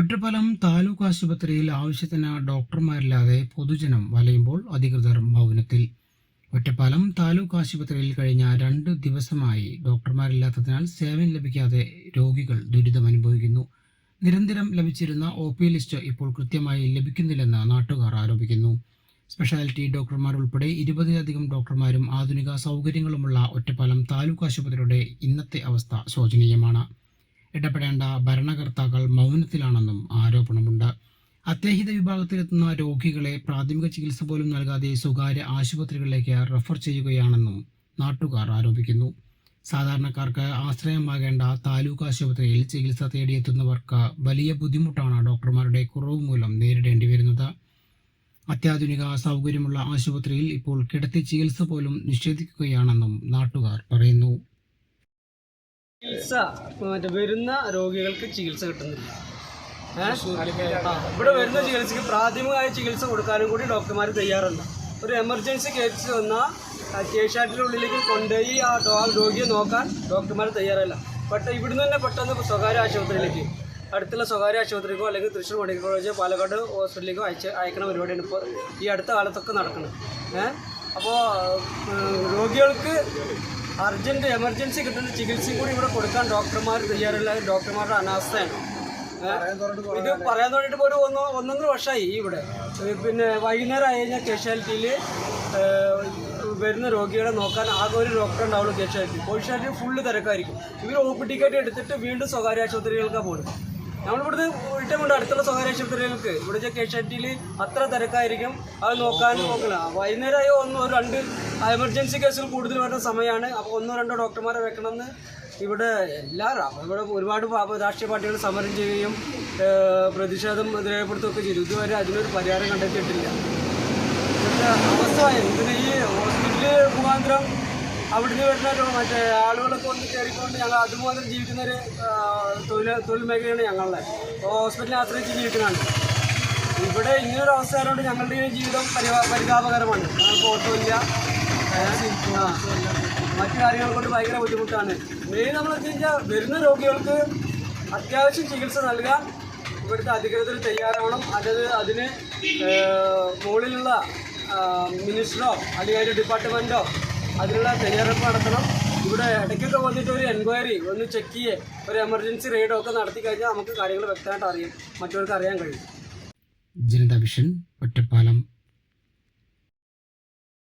ഒറ്റപ്പാലം താലൂക്ക് ആശുപത്രിയിൽ ആവശ്യത്തിന് ഡോക്ടർമാരില്ലാതെ പൊതുജനം വലയുമ്പോൾ അധികൃതർ മൗനത്തിൽ. ഒറ്റപ്പാലം താലൂക്ക് ആശുപത്രിയിൽ കഴിഞ്ഞ രണ്ട് ദിവസമായി ഡോക്ടർമാരില്ലാത്തതിനാൽ സേവനം ലഭിക്കാതെ രോഗികൾ ദുരിതം അനുഭവിക്കുന്നു നിരന്തരം ലഭിച്ചിരുന്ന ഒ പി ലിസ്റ്റ് ഇപ്പോൾ കൃത്യമായി ലഭിക്കുന്നില്ലെന്ന് നാട്ടുകാർ ആരോപിക്കുന്നു. സ്പെഷ്യാലിറ്റി ഡോക്ടർമാർ ഉൾപ്പെടെ ഇരുപതിലധികം ഡോക്ടർമാരും ആധുനിക സൗകര്യങ്ങളുമുള്ള ഒറ്റപ്പാലം താലൂക്ക് ആശുപത്രിയുടെ ഇന്നത്തെ അവസ്ഥ ശോചനീയമാണ്. ഇടപെടേണ്ട ഭരണകർത്താക്കൾ മൗനത്തിലാണെന്നും ആരോപണമുണ്ട്. അത്യാഹിത വിഭാഗത്തിലെത്തുന്ന രോഗികളെ പ്രാഥമിക ചികിത്സ പോലും നൽകാതെ സ്വകാര്യ ആശുപത്രികളിലേക്ക് റഫർ ചെയ്യുകയാണെന്നും നാട്ടുകാർ ആരോപിക്കുന്നു. സാധാരണക്കാർക്ക് ആശ്രയമാകേണ്ട താലൂക്ക് ആശുപത്രിയിൽ ചികിത്സ തേടിയെത്തുന്നവർക്ക് വലിയ ബുദ്ധിമുട്ടാണ് ഡോക്ടർമാരുടെ കുറവ് മൂലം നേരിടേണ്ടി വരുന്നത്. അത്യാധുനിക സൗകര്യമുള്ള ആശുപത്രിയിൽ ഇപ്പോൾ കിടത്തി ചികിത്സ പോലും നിഷേധിക്കുകയാണെന്നും നാട്ടുകാർ പറയുന്നു. ചികിത്സ മറ്റേ വരുന്ന രോഗികൾക്ക് ചികിത്സ കിട്ടുന്നില്ല. ആ, ഇവിടെ വരുന്ന ചികിത്സയ്ക്ക് പ്രാഥമികമായ ചികിത്സ കൊടുക്കാനും കൂടി ഡോക്ടർമാർ തയ്യാറല്ല ഒരു എമർജൻസി കേസ് വന്നാൽ കേശാട്ടിന്റെ ഉള്ളിലേക്ക് കൊണ്ടുപോയി ആ ആ രോഗിയെ നോക്കാൻ ഡോക്ടർമാർ തയ്യാറല്ല. പെട്ട ഇവിടുന്ന് തന്നെ പെട്ടെന്ന് സ്വകാര്യ ആശുപത്രിയിലേക്ക് അടുത്തുള്ള സ്വകാര്യ ആശുപത്രിക്കോ അല്ലെങ്കിൽ തൃശ്ശൂർ മെഡിക്കൽ കോളേജോ പാലക്കാട് ഹോസ്പിറ്റലിലേക്കോ അയച്ച് അയക്കണ പരിപാടിയാണ് ഇപ്പോൾ ഈ അടുത്ത കാലത്തൊക്കെ നടക്കുന്നത്. ഏഹ് അപ്പോൾ രോഗികൾക്ക് അർജന്റ് എമർജൻസി കിട്ടുന്ന ചികിത്സയും കൂടി ഇവിടെ കൊടുക്കാൻ ഡോക്ടർമാർ തയ്യാറില്ല ഡോക്ടർമാരുടെ അനാസ്ഥയാണ്? ഇത് പറയാൻ തുടങ്ങിയിട്ട് ഒരു ഒന്ന് ഒന്നൊന്നര വർഷമായി ഇവിടെ. പിന്നെ വൈകുന്നേരം ആയി കഴിഞ്ഞാൽ കാഷ്വാലിറ്റിയിൽ വരുന്ന രോഗികളെ നോക്കാൻ ആകെ ഒരു ഡോക്ടർ ഉണ്ടാവുള്ളൂ കാഷ്വാലിറ്റി കോഷ്വാലിറ്റി ഫുള്ള് തിരക്കായിരിക്കും. ഇവർ ഒ പി ടിക്കറ്റ് എടുത്തിട്ട് വീണ്ടും സ്വകാര്യ ആശുപത്രികൾക്കാണ് പോകുന്നത് നമ്മളിവിടുന്ന് വീട്ടിൽ കൊണ്ട് അടുത്തുള്ള സ്വകാര്യ ആശുപത്രികൾക്ക് ഇവിടെ ടിയിൽ അത്ര തിരക്കായിരിക്കും. അത് നോക്കാൻ നോക്കില്ല വൈകുന്നേരമായോ ഒന്നോ രണ്ട് എമർജൻസി കേസുകൾ കൂടുതൽ വരുന്ന സമയമാണ്. അപ്പോൾ ഒന്നോ രണ്ടോ ഡോക്ടർമാരെ വെക്കണമെന്ന് ഇവിടെ എല്ലാവരും ഇവിടെ ഒരുപാട് രാഷ്ട്രീയ പാർട്ടികൾ സമരം ചെയ്യുകയും പ്രതിഷേധം രേഖപ്പെടുത്തുകയൊക്കെ ചെയ്തു. ഇതുവരെ അതിനൊരു പരിഹാരം കണ്ടെത്തിയിട്ടില്ല. അവസ്ഥ ഇതിന് ഈ ഹോസ്പിറ്റലിൽ മുഖാന്തരം അവിടുന്ന് വരുന്ന മറ്റേ ആളുകളൊക്കെ കൊണ്ട് കയറിക്കൊണ്ട് ഞങ്ങൾ അതുപോലെ ജീവിക്കുന്ന ഒരു തൊഴിൽ തൊഴിൽ മേഖലയാണ് ഞങ്ങളുടെ ഹോസ്പിറ്റലിനെ ആശ്രയിച്ച് ജീവിക്കുന്നതാണ്. ഇവിടെ ഇങ്ങനൊരു അവസ്ഥ ആയതുകൊണ്ട് ഞങ്ങളുടെ ജീവിതം പരിതാപകരമാണ്. ഞങ്ങൾക്ക് ഓട്ടോ ഇല്ല. മറ്റു കാര്യങ്ങൾ കൊണ്ട് ഭയങ്കര ബുദ്ധിമുട്ടാണ്. മെയിൻ നമ്മൾ വെച്ച് കഴിഞ്ഞാൽ വരുന്ന രോഗികൾക്ക് അത്യാവശ്യം ചികിത്സ നൽകാൻ ഇവിടുത്തെ അധികൃതർ തയ്യാറാവണം. അതായത് അതിന് മുകളിലുള്ള മിനിസ്റ്ററോ അല്ലെങ്കിൽ അതിന്റെ ഡിപ്പാർട്ട്മെന്റോ അതിനുള്ള തയ്യാറെടുപ്പ് നടത്തണം. ഇവിടെ ഇടയ്ക്കൊക്കെ വന്നിട്ട് ഒരു എൻക്വയറി ഒന്ന് ചെക്ക് ചെയ്യേ. ഒരു എമർജൻസി റെയ്ഡോ ഒക്കെ നടത്തി കഴിഞ്ഞാൽ നമുക്ക് കാര്യങ്ങൾ വ്യക്തമായിട്ട് അറിയാം. മറ്റവർക്ക് അറിയാൻ കഴിയും. ജനതാ വിഷൻ ഒറ്റപ്പാലം